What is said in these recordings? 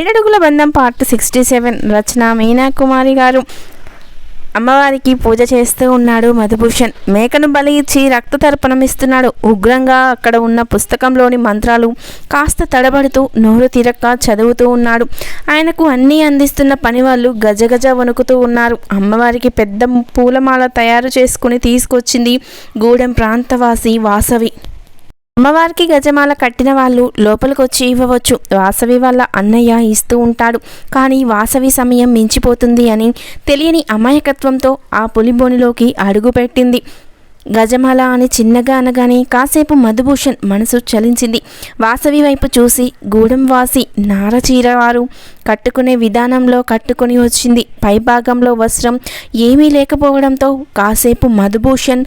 ఏడడుగుల బంధం part sixty seven Rachana Meena Kumari గారు. అమ్మవారికి పూజ చేస్తూ ఉన్నాడు మధుభూషణ్. మేకను బలి ఇచ్చి రక్త తర్పణం ఇస్తున్నాడు. ఉగ్రంగా అక్కడ ఉన్న పుస్తకంలోని మంత్రాలు కాస్త తడబడుతూ నోరు తిరక్క చదువుతూ ఉన్నాడు. ఆయనకు అన్నీ అందిస్తున్న పని వాళ్ళు గజగజ వణుకుతూ ఉన్నారు. అమ్మవారికి పెద్ద పూలమాల తయారు చేసుకుని తీసుకొచ్చింది గూడెం ప్రాంతవాసి వాసవి. అమ్మవారికి గజమాల కట్టిన వాళ్ళు లోపలికొచ్చి ఇవ్వవచ్చు. వాసవి వాళ్ళ అన్నయ్య ఇస్తూ ఉంటాడు. కానీ వాసవి సమయం మించిపోతుంది అని తెలియని అమాయకత్వంతో ఆ పులిబోనిలోకి అడుగుపెట్టింది. గజమాల అని చిన్నగా అనగానే కాసేపు మధుభూషణ్ మనసు చలించింది. వాసవి వైపు చూసి గూడెం వాసి నారచీరవారు కట్టుకునే విధానంలో కట్టుకొని వచ్చింది. పైభాగంలో వస్త్రం ఏమీ లేకపోవడంతో కాసేపు మధుభూషణ్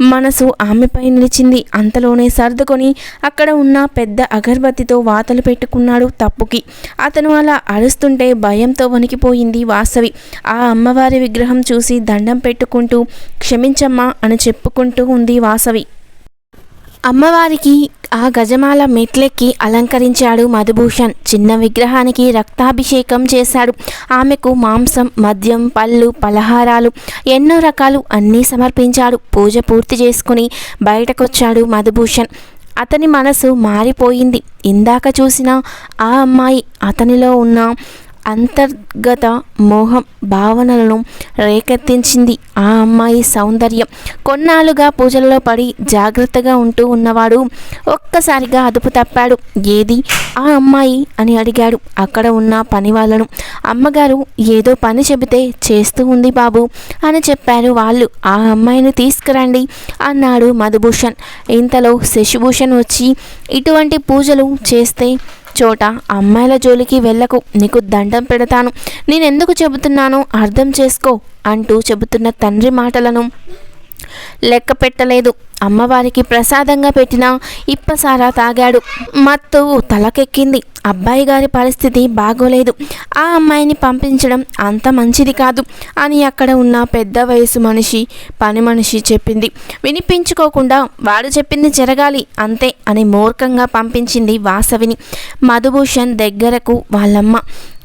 మనసు ఆమెపై నిలిచింది. అంతలోనే సర్దుకొని అక్కడ ఉన్న పెద్ద అగర్బత్తితో వాతలు పెట్టుకున్నాడు తప్పుకి. అతను అలా అరుస్తుంటే భయంతో వణికిపోయింది వాసవి. ఆ అమ్మవారి విగ్రహం చూసి దండం పెట్టుకుంటూ క్షమించమ్మా అని చెప్పుకుంటూ ఉంది వాసవి. అమ్మవారికి ఆ గజమాల మెట్లెక్కి అలంకరించాడు మధుభూషణ్. చిన్న విగ్రహానికి రక్తాభిషేకం చేశాడు. ఆమెకు మాంసం మద్యం పళ్ళు పలహారాలు ఎన్నో రకాలు అన్నీ సమర్పించాడు. పూజ పూర్తి చేసుకుని బయటకొచ్చాడు మధుభూషణ్. అతని మనసు మారిపోయింది. ఇందాక చూసిన ఆ అమ్మాయి అతనిలో ఉన్న అంతర్గత మోహం భావనలను రేకెత్తించింది ఆ అమ్మాయి సౌందర్యం. కొన్నాళ్ళుగా పూజల్లో పడి జాగ్రత్తగా ఉంటూ ఉన్నవాడు ఒక్కసారిగా అదుపు తప్పాడు. ఏది? ఆ అమ్మాయి అని అడిగాడు. అక్కడ ఉన్న పని వాళ్ళను అమ్మగారు ఏదో పని చెబితే చేస్తూ ఉంది బాబు అని చెప్పారు వాళ్ళు. ఆ అమ్మాయిని తీసుకురండి అన్నాడు మధుభూషణ్. ఇంతలో శశిభూషణ్ వచ్చి ఇటువంటి పూజలు చేస్తే చోట అమ్మాయిల జోలికి వెళ్ళకు నీకు దండం పెడతాను. నేనెందుకు చెబుతున్నానో అర్థం చేసుకో అంటూ చెబుతున్న తండ్రి మాటలను లెక్క పెట్టలేదు. అమ్మవారికి ప్రసాదంగా పెట్టిన ఇప్పసారా తాగాడు. మత్తు తలకెక్కింది. అబ్బాయి గారి పరిస్థితి బాగోలేదు. ఆ అమ్మాయిని పంపించడం అంత మంచిది కాదు అని అక్కడ ఉన్న పెద్ద వయసు మనిషి పని మనిషి చెప్పింది. వినిపించుకోకుండా వాడు చెప్పింది జరగాలి అంతే అని మూర్ఖంగా పంపించింది వాసవిని. మధుభూషణ్ దగ్గరకు వాళ్ళమ్మ.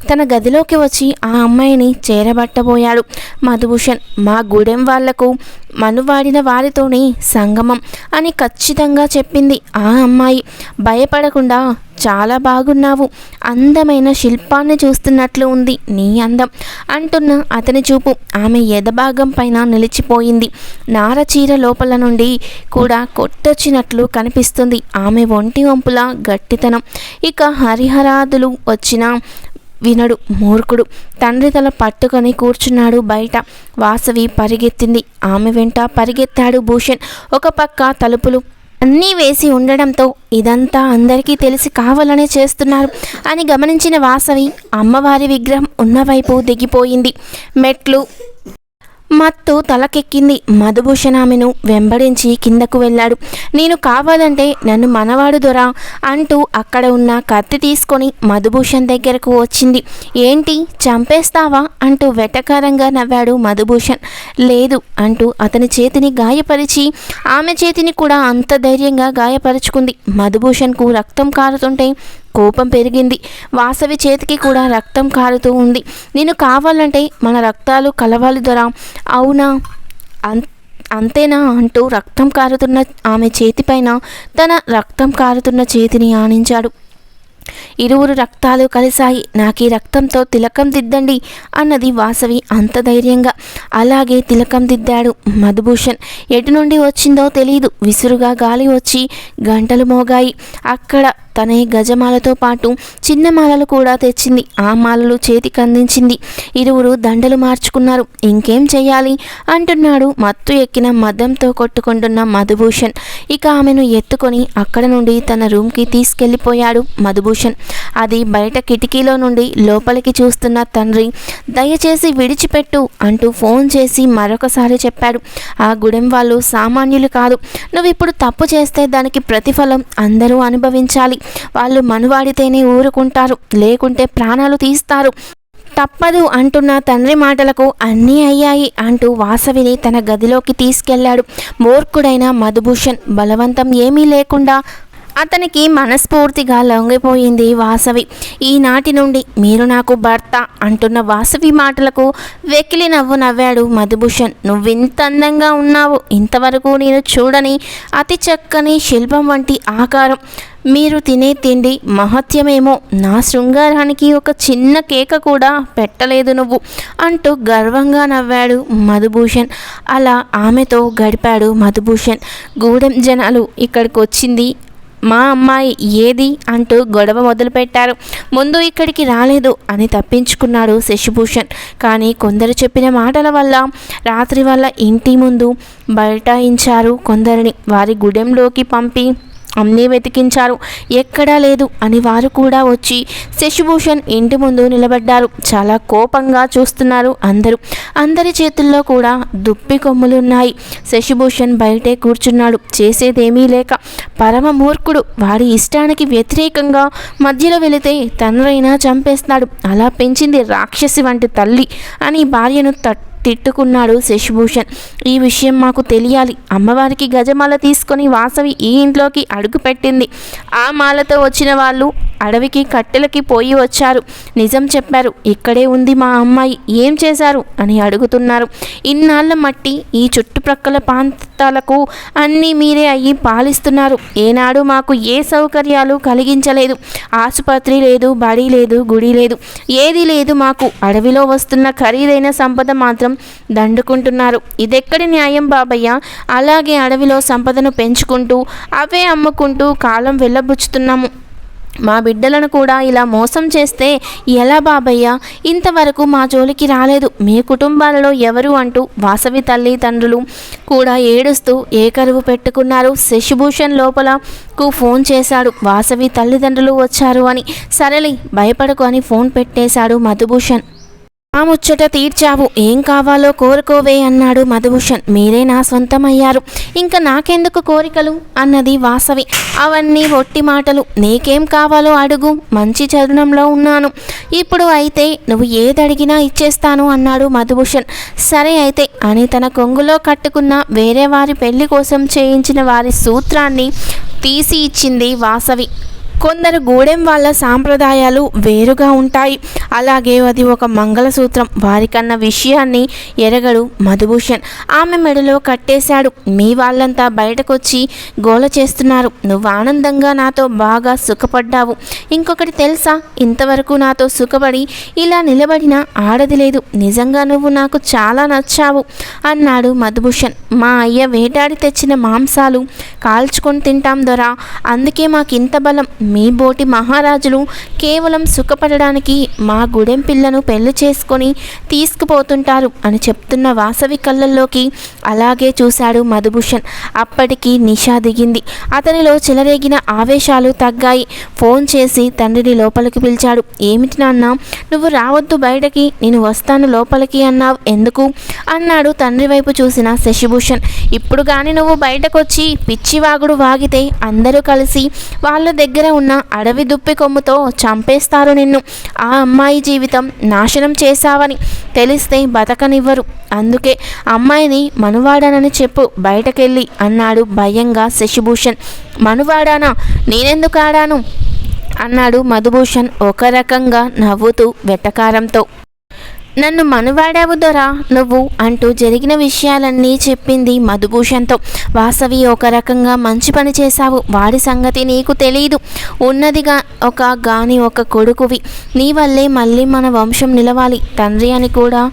తన గదిలోకి వచ్చి ఆ అమ్మాయిని చేరబట్టబోయాడు. మధుభూషణ్ మా గూడెం వాళ్ళకు మనువాడిన వారితోనే సంగమం అని ఖచ్చితంగా చెప్పింది ఆ అమ్మాయి. భయపడకుండా చాలా బాగున్నావు అందమైన శిల్పాన్ని చూస్తున్నట్లు ఉంది నీ అందం అంటున్న అతని చూపు ఆమె ఎదభాగం పైన నిలిచిపోయింది. నారచీర లోపల నుండి కూడా కొట్టొచ్చినట్లు కనిపిస్తుంది ఆమె ఒంటి వంపుల గట్టితనం. ఇక హరిహరాదులు వచ్చిన వినడు. మూర్ఖుడు. తండ్రి తల పట్టుకొని కూర్చున్నాడు బయట. వాసవి పరిగెత్తింది. ఆమె వెంట పరిగెత్తాడు భూషణ్. ఒక పక్క తలుపులు అన్నీ వేసి ఉండడంతో ఇదంతా అందరికీ తెలిసి కావాలనే చేస్తున్నారు అని గమనించిన వాసవి అమ్మవారి విగ్రహం ఉన్నవైపు దిగిపోయింది. మెట్లు మత్తు తలకెక్కింది. మధుభూషణ ఆమెను వెంబడించి కిందకు వెళ్ళాడు. నేను కావాలంటే నన్ను మనవాడు దొరా అంటూ అక్కడ ఉన్న కత్తి తీసుకొని మధుభూషణ్ దగ్గరకు వచ్చింది. ఏంటి చంపేస్తావా? అంటూ వెటకారంగా నవ్వాడు మధుభూషణ్. లేదు అంటూ అతని చేతిని గాయపరిచి ఆమె చేతిని కూడా అంత ధైర్యంగా గాయపరుచుకుంది. మధుభూషణ్కు రక్తం కారుతుంటే కోపం పెరిగింది. వాసవి చేతికి కూడా రక్తం కారుతూ ఉంది. నేను కావాలంటే మన రక్తాలు కలవాలి దొరా. అవునా? అంత అంతేనా అంటూ రక్తం కారుతున్న ఆమె చేతిపైన తన రక్తం కారుతున్న చేతిని ఆనించాడు. ఇరువురు రక్తాలు కలిశాయి. నాకు రక్తంతో తిలకం దిద్దండి అన్నది వాసవి అంత ధైర్యంగా. అలాగే తిలకం దిద్దాడు మధుభూషణ్. ఎటు నుండి వచ్చిందో తెలియదు విసురుగా గాలి వచ్చి గంటలు మోగాయి. అక్కడ తనే గజమాలతో పాటు చిన్న మాలలు కూడా తెచ్చింది. ఆ మాలలు చేతికి అందించింది. ఇరువురు దండలు మార్చుకున్నారు. ఇంకేం చేయాలి అంటున్నాడు మత్తు ఎక్కిన మదంతో కొట్టుకుంటున్న మధుభూషణ్. ఇక ఆమెను ఎత్తుకొని అక్కడ నుండి తన రూమ్కి తీసుకెళ్ళిపోయాడు మధుభూషణ్. అది బయట కిటికీలో నుండి లోపలికి చూస్తున్న తండ్రి దయచేసి విడిచిపెట్టు అంటూ ఫోన్ చేసి మరొకసారి చెప్పాడు. ఆ గుడెం వాళ్ళు సామాన్యులు కాదు. నువ్వు ఇప్పుడు తప్పు చేస్తే దానికి ప్రతిఫలం అందరూ అనుభవించాలి. వాళ్ళు మనువాడితేనే ఊరుకుంటారు. లేకుంటే ప్రాణాలు తీస్తారు. తప్పదు అంటున్న తండ్రి మాటలకు అన్నీ అయ్యాయి అంటూ వాసవిని తన గదిలోకి తీసుకెళ్ళాడు. మూర్ఖుడైన మధుభూషణ్ బలవంతం ఏమీ లేకుండా అతనికి మనస్ఫూర్తిగా లొంగిపోయింది వాసవి. ఈనాటి నుండి మీరు నాకు భర్త అంటున్న వాసవి మాటలకు వెకిలి నవ్వు నవ్వాడు మధుభూషణ్. నువ్వింత అందంగా ఉన్నావు ఇంతవరకు నేను చూడని అతి చక్కని శిల్పం వంటి ఆకారం. మీరు తినే తిండి మహత్యమేమో నా శృంగారానికి ఒక చిన్న కేక కూడా పెట్టలేదు నువ్వు అంటూ గర్వంగా నవ్వాడు మధుభూషణ్. అలా ఆమెతో గడిపాడు మధుభూషణ్. గూడెం జనాలు ఇక్కడికి వచ్చింది మా అమ్మాయి ఏది అంటూ గొడవ మొదలుపెట్టారు. ముందు ఇక్కడికి రాలేదు అని తప్పించుకున్నాడు శశిభూషణ్. కానీ కొందరు చెప్పిన మాటల వల్ల రాత్రి వల్ల ఇంటి ముందు బైఠాయించారు కొందరిని. వారి గుడెంలోకి పంపి అన్నీ వెతికించారు. ఎక్కడా లేదు అని వారు కూడా వచ్చి శశిభూషణ్ ఇంటి ముందు నిలబడ్డారు. చాలా కోపంగా చూస్తున్నారు అందరూ. అందరి చేతుల్లో కూడా దుప్పి కొమ్ములున్నాయి. శశిభూషణ్ బయటే కూర్చున్నాడు. చేసేదేమీ లేక పరమ మూర్ఖుడు వారి ఇష్టానికి వ్యతిరేకంగా మధ్యలో వెళితే తండ్రైనా చంపేస్తాడు. అలా పెంచింది రాక్షసి వంటి తల్లి అని భార్యను తట్టు తిట్టుకున్నాడు శశిభూషణ్. ఈ విషయం మాకు తెలియాలి. అమ్మవారికి గజమాల తీసుకొని వాసవి ఈ ఇంట్లోకి అడుగుపెట్టింది ఆ మాలతో వచ్చిన వాళ్ళు అడవికి కట్టెలకి పోయి వచ్చారు. నిజం చెప్పారు ఇక్కడే ఉంది మా అమ్మాయి ఏం చేశారు? అని అడుగుతున్నారు. ఇన్నాళ్ళ మట్టి ఈ చుట్టుప్రక్కల ప్రాంతాలకు అన్నీ మీరే అయ్యి పాలిస్తున్నారు. ఏనాడు మాకు ఏ సౌకర్యాలు కలిగించలేదు. ఆసుపత్రి లేదు బడి లేదు గుడి లేదు. ఏది లేదు మాకు. అడవిలో వస్తున్న ఖరీదైన సంపద మాత్రం దండుకుంటున్నారు. ఇదెక్కడి న్యాయం బాబయ్య? అలాగే అడవిలో సంపదను పెంచుకుంటూ అవే అమ్ముకుంటూ కాలం వెళ్ళబుచ్చుతున్నాము. మా బిడ్డలను కూడా ఇలా మోసం చేస్తే ఎలా బాబయ్య? ఇంతవరకు మా జోలికి రాలేదు. మీ కుటుంబాలలో ఎవరు అంటూ వాసవి తల్లి తండ్రులు కూడా ఏడుస్తూ ఏకరువు పెట్టుకున్నారు. శశిభూషణ్ లోపలకు ఫోన్ చేశాడు. వాసవి తల్లిదండ్రులు వచ్చారు అని. సరేలే భయపడకు అని ఫోన్ పెట్టేశాడు మధుభూషణ్. ఆ ముచ్చట తీర్చావు. ఏం కావాలో కోరుకోవే అన్నాడు మధుభూషణ్. మీరే నా సొంతమయ్యారు ఇంకా నాకెందుకు కోరికలు? అన్నది వాసవి. అవన్నీ ఒట్టి మాటలు. నీకేం కావాలో అడుగు. మంచి చరణంలో ఉన్నాను. ఇప్పుడు అయితే నువ్వు ఏదడిగినా ఇచ్చేస్తాను అన్నాడు మధుభూషణ్. సరే అయితే అని తన కొంగులో కట్టుకున్న వేరే వారి పెళ్ళి కోసం చేయించిన వారి సూత్రాన్ని తీసి ఇచ్చింది వాసవి. కొందరు గూడెం వాళ్ళ సాంప్రదాయాలు వేరుగా ఉంటాయి. అలాగే అది ఒక మంగళసూత్రం. వారికన్న విషయాన్ని ఎరగడు మధుభూషణ్. ఆమె మెడలో కట్టేశాడు. మీ వాళ్ళంతా బయటకొచ్చి గోల చేస్తున్నారు. నువ్వు ఆనందంగా నాతో బాగా సుఖపడ్డావు. ఇంకొకటి తెలుసా? ఇంతవరకు నాతో సుఖపడి ఇలా నిలబడిన ఆడది లేదు. నిజంగా నువ్వు నాకు చాలా నచ్చావు అన్నాడు మధుభూషణ్. మా అయ్య వేటాడి తెచ్చిన మాంసాలు కాల్చుకొని తింటాం దొరా. అందుకే మాకింత బలం. మీ బోటి మహారాజులు కేవలం సుఖపడడానికి మా గుడెం పిల్లను పెళ్ళి చేసుకొని తీసుకుపోతుంటారు అని చెప్తున్న వాసవి కళ్ళల్లోకి అలాగే చూశాడు మధుభూషణ్. అప్పటికి నిషా దిగింది. అతనిలో చెలరేగిన ఆవేశాలు తగ్గాయి. ఫోన్ చేసి తండ్రిని లోపలికి పిలిచాడు. ఏమిటి నాన్న? నువ్వు రావద్దు బయటకి. నేను వస్తాను లోపలికి అన్నావు. ఎందుకు? అన్నాడు తండ్రి వైపు చూసిన శశిభూషణ్. ఇప్పుడు కానీ నువ్వు బయటకొచ్చి పిచ్చివాగుడు వాగితే అందరూ కలిసి వాళ్ళ దగ్గర ఉన్న అడవి దుప్పి కొమ్ముతో చంపేస్తారు నిన్ను. ఆ అమ్మాయి జీవితం నాశనం చేశావని తెలిస్తే బతకనివ్వరు. అందుకే అమ్మాయిని మనువాడానని చెప్పు బయటకెళ్ళి అన్నాడు భయంగా శశిభూషణ్. మనువాడానా? నేనెందుకు ఆడాను? అన్నాడు మధుభూషణ్ ఒక రకంగా నవ్వుతూ వెటకారంతో. నన్ను మనువాడావు దొరా నువ్వు అంటూ జరిగిన విషయాలన్నీ చెప్పింది మధుభూషణ్తో. వాసవి ఒక రకంగా మంచి పని చేశావు. వాడి సంగతి నీకు తెలియదు ఉన్నదిగా ఒక గాని ఒక కొడుకువి. నీ వల్లే మళ్ళీ మన వంశం నిలవాలి. తండ్రి అని కూడా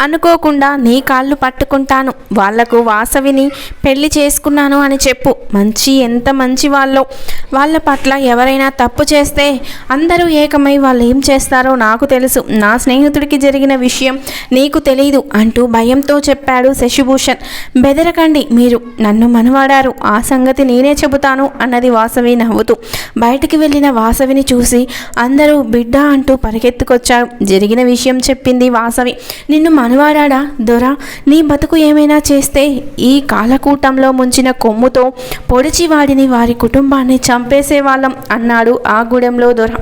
అనుకోకుండా నీ కాళ్ళు పట్టుకుంటాను. వాళ్ళకు వాసవిని పెళ్ళి చేసుకున్నాను అని చెప్పు. మంచి ఎంత మంచి వాళ్ళో. వాళ్ళ పట్ల ఎవరైనా తప్పు చేస్తే అందరూ ఏకమై వాళ్ళు ఏం చేస్తారో నాకు తెలుసు. నా స్నేహితుడికి జరిగిన విషయం నీకు తెలియదు అంటూ భయంతో చెప్పాడు శశిభూషణ్. బెదరకండి మీరు. నన్ను మనవాడారు. ఆ సంగతి నేనే చెబుతాను అన్నది వాసవి నవ్వుతూ. బయటికి వెళ్ళిన వాసవిని చూసి అందరూ బిడ్డ అంటూ పరిగెత్తుకొచ్చారు. జరిగిన విషయం చెప్పింది వాసవి. నిన్ను మనువాడా దొర నీ బతుకు ఏమైనా చేస్తే ఈ కాలకూటంలో ముంచిన కొమ్ముతో పొడిచి వాడిని వారి కుటుంబాన్ని చంపేసేవాళ్ళం అన్నాడు ఆ గూడెంలో దొర.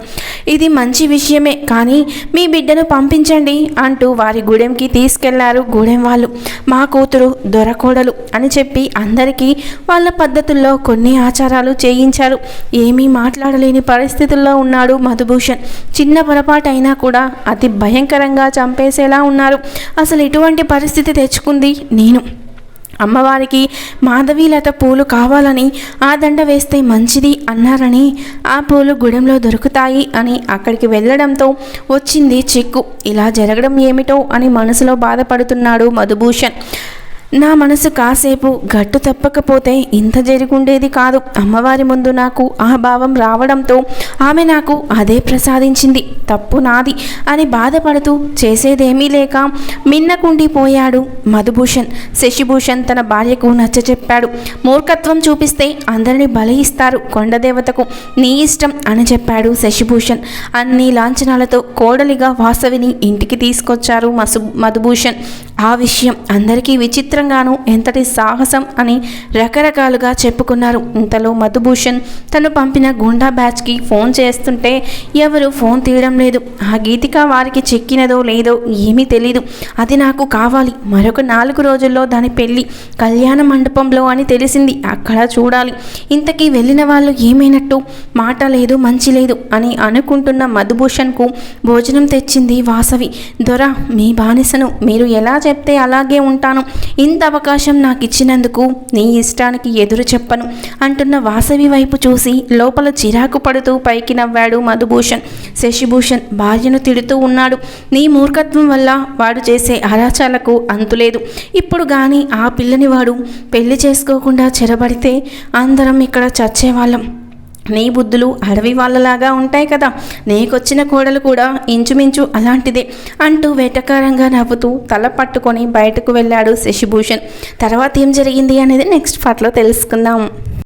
ఇది మంచి విషయమే కానీ మీ బిడ్డను పంపించండి అంటూ వారి గూడెంకి తీసుకెళ్ళారు గూడెం వాళ్ళు. మా కూతురు దొరకోడలు అని చెప్పి అందరికీ వాళ్ళ పద్ధతుల్లో కొన్ని ఆచారాలు చేయించారు. ఏమీ మాట్లాడలేని పరిస్థితుల్లో ఉన్నాడు మధుభూషణ్. చిన్న పొరపాటైనా కూడా అతి భయంకరంగా చంపేసేలా ఉన్నారు. అసలు ఇటువంటి పరిస్థితి తెచ్చుకుంది నేను. అమ్మవారికి మాధవీలత పూలు కావాలని ఆ దండ వేస్తే మంచిది అన్నారని ఆ పూలు గుడెంలో దొరుకుతాయి అని అక్కడికి వెళ్ళడంతో వచ్చింది చిక్కు. ఇలా జరగడం ఏమిటో అని మనసులో బాధపడుతున్నాడు మధుభూషణ్. నా మనసు కాసేపు గట్టు తప్పకపోతే ఇంత జరుగుండేది కాదు. అమ్మవారి ముందు నాకు ఆ భావం రావడంతో ఆమె నాకు అదే ప్రసాదించింది. తప్పు నాది అని బాధపడుతూ చేసేదేమీ లేక మిన్నకుండిపోయాడు మధుభూషణ్. శశిభూషణ్ తన భార్యకు నచ్చచెప్పాడు. మూర్ఖత్వం చూపిస్తే అందరిని బలి ఇస్తారు కొండదేవతకు. నీ ఇష్టం అని చెప్పాడు శశిభూషణ్. అన్ని లాంఛనాలతో కోడలిగా వాసవిని ఇంటికి తీసుకొచ్చారు మసు మధుభూషణ్. ఆ విషయం అందరికీ విచిత్రంగాను ఎంతటి సాహసం అని రకరకాలుగా చెప్పుకున్నారు. ఇంతలో మధుభూషణ్ తను పంపిన గుండా బ్యాచ్కి ఫోన్ చేస్తుంటే ఎవరు ఫోన్ తీయడం లేదు. ఆ గీతిక వారికి చెక్కినదో లేదో ఏమీ తెలీదు. అది నాకు కావాలి. మరొక నాలుగు రోజుల్లో దాని పెళ్ళి కళ్యాణ మండపంలో అని తెలిసింది. అక్కడ చూడాలి. ఇంతకీ వెళ్ళిన వాళ్ళు ఏమైనట్టు? మాట లేదు మంచి లేదు అని అనుకుంటున్న మధుభూషణ్కు భోజనం తెచ్చింది వాసవి. దొర మీ బానిసను మీరు ఎలా చెప్తే అలాగే ఉంటాను. ఇంత అవకాశం నాకు ఇచ్చినందుకు నీ ఇష్టానికి ఎదురు చెప్పను అంటున్న వాసవి వైపు చూసి లోపల చిరాకు పడుతూ పైకి నవ్వాడు మధుభూషణ్. శశిభూషణ్ భార్యను తిడుతూ ఉన్నాడు. నీ మూర్ఖత్వం వల్ల వాడు చేసే అరాచాలకు అంతులేదు ఇప్పుడు కానీ ఆ పిల్లని వాడు పెళ్ళి చేసుకోకుండా చెరబడితే అందరం ఇక్కడ చచ్చేవాళ్ళం. నీ బుద్ధులు అడవి వాళ్ళలాగా ఉంటాయి కదా నీకొచ్చిన కోడలు కూడా ఇంచుమించు అలాంటిదే అంటూ వేటకారంగా నవ్వుతూ తల పట్టుకొని బయటకు వెళ్ళాడు శశిభూషణ్. తర్వాత ఏం జరిగింది అనేది నెక్స్ట్ పార్ట్లో తెలుసుకుందాం.